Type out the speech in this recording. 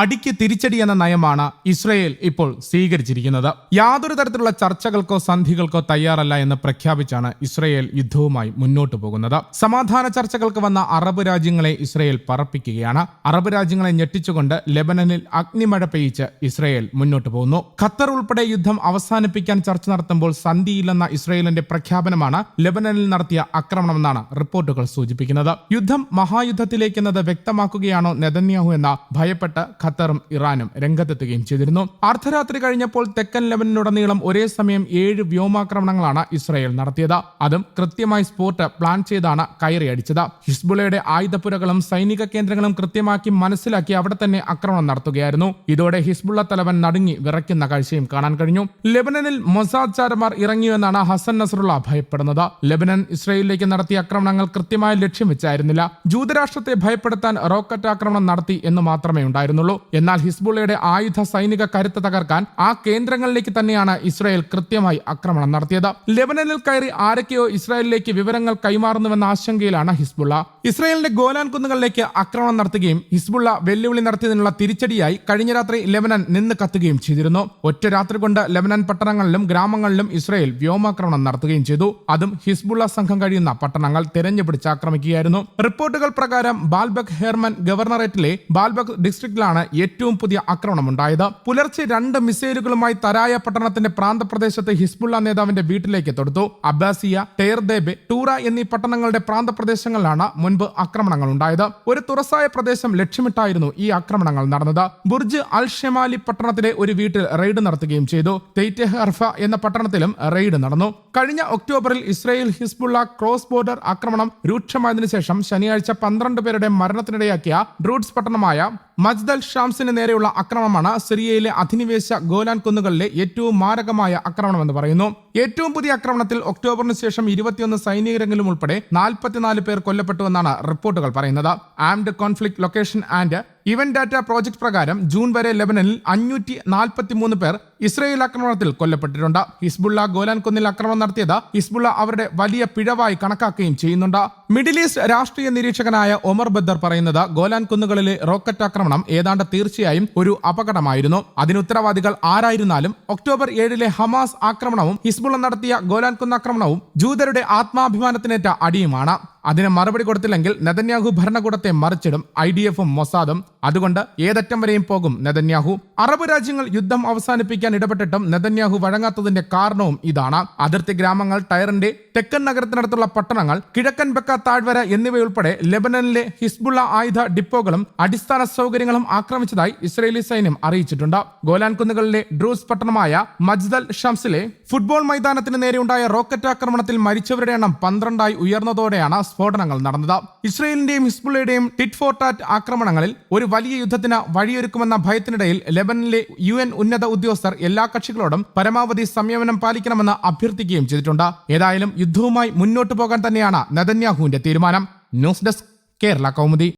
അടിക്ക് തിരിച്ചടി എന്ന നയമാണ് ഇസ്രയേൽ ഇപ്പോൾ സ്വീകരിച്ചിരിക്കുന്നത്. യാതൊരു തരത്തിലുള്ള ചർച്ചകൾക്കോ സന്ധികൾക്കോ തയ്യാറല്ല എന്ന് പ്രഖ്യാപിച്ചാണ് ഇസ്രയേൽ യുദ്ധവുമായി മുന്നോട്ടു പോകുന്നത്. സമാധാന ചർച്ചകൾക്ക് വന്ന അറബ് രാജ്യങ്ങളെ ഇസ്രയേൽ പറപ്പിക്കുകയാണ്. അറബ് രാജ്യങ്ങളെ ഞെട്ടിച്ചുകൊണ്ട് ലെബനനിൽ അഗ്നിമഴ പെയ്യിച്ച് ഇസ്രയേൽ മുന്നോട്ടു പോകുന്നു. ഖത്തർ ഉൾപ്പെടെ യുദ്ധം അവസാനിപ്പിക്കാൻ ചർച്ച നടത്തുമ്പോൾ സന്ധിയില്ലെന്ന ഇസ്രയേലിന്റെ പ്രഖ്യാപനമാണ് ലെബനനിൽ നടത്തിയ ആക്രമണമെന്നാണ് റിപ്പോർട്ടുകൾ സൂചിപ്പിക്കുന്നത്. യുദ്ധം മഹായുദ്ധത്തിലേക്കെന്നത് വ്യക്തമാക്കുകയാണോ നെതന്യാഹു എന്ന ഭയപ്പെട്ട് ഖത്തറും ഇറാനും രംഗത്തെത്തുകയും ചെയ്തിരുന്നു. അർദ്ധരാത്രി കഴിഞ്ഞപ്പോൾ തെക്കൻ ലെബനനുടനീളം ഒരേ സമയം ഏഴ് വ്യോമാക്രമണങ്ങളാണ് ഇസ്രായേൽ നടത്തിയത്. അതും കൃത്യമായി സ്പോട്ട് പ്ലാൻ ചെയ്താണ് കയറിയടിച്ചത് ഹിസ്ബുളയുടെ ആയുധപ്പുരകളും സൈനിക കേന്ദ്രങ്ങളും കൃത്യമാക്കി മനസ്സിലാക്കി അവിടെ തന്നെ ആക്രമണം നടത്തുകയായിരുന്നു. ഇതോടെ ഹിസ്ബുള്ള തലവൻ നടുങ്ങി വിറയ്ക്കുന്ന കാഴ്ചയും കാണാൻ കഴിഞ്ഞു. ലെബനനിൽ മൊസാദ് ചാരമാർ ഇറങ്ങിയെന്നാണ് ഹസൻ നസറുള്ള ഭയപ്പെടുന്നത്. ലെബനൻ ഇസ്രയേലിലേക്ക് നടത്തിയ ആക്രമണങ്ങൾ കൃത്യമായ ലക്ഷ്യം വെച്ചായിരുന്നില്ല. ജൂതരാഷ്ട്രത്തെ ഭയപ്പെടുത്താൻ റോക്കറ്റ് ആക്രമണം നടത്തി എന്ന് മാത്രമേ ഉണ്ടായിരുന്നുള്ളൂ. എന്നാൽ ഹിസ്ബുള്ളയുടെ ആയുധ സൈനിക കരുത്ത് തകർക്കാൻ ആ കേന്ദ്രങ്ങളിലേക്ക് തന്നെയാണ് ഇസ്രായേൽ കൃത്യമായി ആക്രമണം നടത്തിയത്. ലെബനനിൽ കയറി ആരൊക്കെയോ ഇസ്രായേലിലേക്ക് വിവരങ്ങൾ കൈമാറുന്നുവെന്ന ആശങ്കയിലാണ് ഹിസ്ബുള്ള. ഇസ്രായേലിന്റെ ഗോലാൻ കുന്നുകളിലേക്ക് ആക്രമണം നടത്തുകയും ഹിസ്ബുള്ള വെല്ലുവിളി നടത്തിയതിനുള്ള തിരിച്ചടിയായി കഴിഞ്ഞ രാത്രി ലെബനൻ നിന്ന് കത്തുകയും ചെയ്തിരുന്നു. ഒറ്റ രാത്രി കൊണ്ട് ലെബനൻ പട്ടണങ്ങളിലും ഗ്രാമങ്ങളിലും ഇസ്രായേൽ വ്യോമാക്രമണം നടത്തുകയും ചെയ്തു. അതും ഹിസ്ബുള്ള സംഘം കഴിയുന്ന പട്ടണങ്ങൾ തിരഞ്ഞുപിടിച്ച് ആക്രമിക്കുകയായിരുന്നു. റിപ്പോർട്ടുകൾ പ്രകാരം ബാൽബക് ഹെർമൻ ഗവർണറേറ്റിലെ ബാൽബക് ഡിസ്ട്രിക്റ്റിലാണ് ഏറ്റവും പുതിയ ആക്രമണം ഉണ്ടായത്. പുലർച്ചെ രണ്ട് മിസൈലുകളുമായി തരായ പട്ടണത്തിന്റെ പ്രാന്തപ്രദേശത്ത് ഹിസ്ബുള്ള നേതാവിന്റെ വീട്ടിലേക്ക് തൊടുത്തു. അബ്ബാസിയ ടേർദേബെ ടൂറ എന്നീ പട്ടണങ്ങളുടെ പ്രാന്തപ്രദേശങ്ങളിലാണ് മുൻപ് ആക്രമണങ്ങൾ ഉണ്ടായത്. ഒരു തുറസായ പ്രദേശം ലക്ഷ്യമിട്ടായിരുന്നു ഈ ആക്രമണങ്ങൾ നടന്നത്. ബുർജ് അൽ ഷെമാലി പട്ടണത്തിലെ ഒരു വീട്ടിൽ റെയ്ഡ് നടത്തുകയും ചെയ്തു. തെയ്റ്റ് ഹർഫ എന്ന പട്ടണത്തിലും റെയ്ഡ് നടന്നു. കഴിഞ്ഞ ഒക്ടോബറിൽ ഇസ്രായേൽ ഹിസ്ബുള്ള ക്രോസ് ബോർഡർ ആക്രമണം രൂക്ഷമായതിനു ശേഷം ശനിയാഴ്ച പന്ത്രണ്ട് പേരുടെ മരണത്തിനിടയാക്കിയ ഡ്രൂട്ട്സ് പട്ടണമായ മജ്ദൽ ഷാംസിന് നേരെയുള്ള ആക്രമണമാണ് സിറിയയിലെ അധിനിവേശ ഗോലാൻ കുന്നുകളിലെ ഏറ്റവും മാരകമായ ആക്രമണമെന്ന് പറയുന്നു. ഏറ്റവും പുതിയ ആക്രമണത്തിൽ ഒക്ടോബറിന് ശേഷം ഇരുപത്തിയൊന്ന് സൈനികരെങ്കിലും ഉൾപ്പെടെ നാൽപ്പത്തിനാല് പേർ കൊല്ലപ്പെട്ടുവെന്നാണ് റിപ്പോർട്ടുകൾ പറയുന്നത്. Armed conflict location and event data project പ്രകാരം ജൂൺ വരെ ലെബനനിൽ അഞ്ഞൂറ്റി നാൽപ്പത്തി മൂന്ന് പേർ ഇസ്രയേൽ ആക്രമണത്തിൽ കൊല്ലപ്പെട്ടിട്ടുണ്ട്. ഹിസ്ബുള്ള ഗോലാൻ കുന്നിൽ ആക്രമണം നടത്തിയത് ഹിസ്ബുള്ള അവരുടെ വലിയ പിഴവായി കണക്കാക്കുകയും ചെയ്യുന്നുണ്ട്. മിഡിൽ ഈസ്റ്റ് രാഷ്ട്രീയ നിരീക്ഷകനായ ഒമർ ബദ്ദർ പറയുന്നത് ഗോലാൻ കുന്നുകളിലെ റോക്കറ്റ് ആക്രമണം ഏതാണ്ട് തീർച്ചയായും ഒരു അപകടമായിരുന്നു. അതിന് ഉത്തരവാദികൾ ആരായിരുന്നാലും ഒക്ടോബർ ഏഴിലെ ഹമാസ് ആക്രമണവും ഹിസ്ബുള്ള നടത്തിയ ഗോലാൻ കുന്നാക്രമണവും ജൂതരുടെ ആത്മാഭിമാനത്തിനേറ്റ അടിയുമാണ്. അതിന് മറുപടി കൊടുത്തില്ലെങ്കിൽ നെതന്യാഹു ഭരണകൂടത്തെ മറിച്ചിടും. ഐ ഡി എഫും മൊസാദും അതുകൊണ്ട് ഏതറ്റം വരെയും പോകും നെതന്യാഹു. അറബ് രാജ്യങ്ങൾ യുദ്ധം അവസാനിപ്പിക്കാൻ ഇടപെട്ടിട്ടും നെതന്യാഹു വഴങ്ങാത്തതിന്റെ കാരണവും ഇതാണ്. അതിർത്തി ഗ്രാമങ്ങൾ ടയറിന്റെ തെക്കൻ നഗരത്തിനടുത്തുള്ള പട്ടണങ്ങൾ കിഴക്കൻ ബക്ക താഴ്വര എന്നിവയുൾപ്പെടെ ലെബനനിലെ ഹിസ്ബുള്ള ആയുധ ഡിപ്പോകളും അടിസ്ഥാന സൗകര്യങ്ങളും ആക്രമിച്ചതായി ഇസ്രയേലി സൈന്യം അറിയിച്ചിട്ടുണ്ട്. ഗോലാൻ കുന്നുകളിലെ ഡ്രൂസ് പട്ടണമായ മജ്ദൽ ഷംസിലെ ഫുട്ബോൾ മൈതാനത്തിന് നേരെയുണ്ടായ റോക്കറ്റ് ആക്രമണത്തിൽ മരിച്ചവരുടെ എണ്ണം പന്ത്രണ്ടായി ഉയർന്നതോടെയാണ് സ്ഫോടനങ്ങൾ നടന്നത്. ഇസ്രയേലിന്റെയും ഹിസ്ബുള്ളയുടെയും ടിറ്റ് ഫോർട്ടാറ്റ് ടാറ്റ് ആക്രമണങ്ങളിൽ ഒരു വലിയ യുദ്ധത്തിന് വഴിയൊരുക്കുമെന്ന ഭയത്തിനിടയിൽ ലെബനിലെ യു എൻ ഉന്നത ഉദ്യോഗസ്ഥർ എല്ലാ കക്ഷികളോടും പരമാവധി സംയമനം പാലിക്കണമെന്ന് അഭ്യർത്ഥിക്കുകയും ചെയ്തിട്ടുണ്ട്. ഏതായാലും യുദ്ധവുമായി മുന്നോട്ടു പോകാൻ തന്നെയാണ് നെതന്യാഹുവിന്റെ തീരുമാനം. News desk Kerala Kaumudi.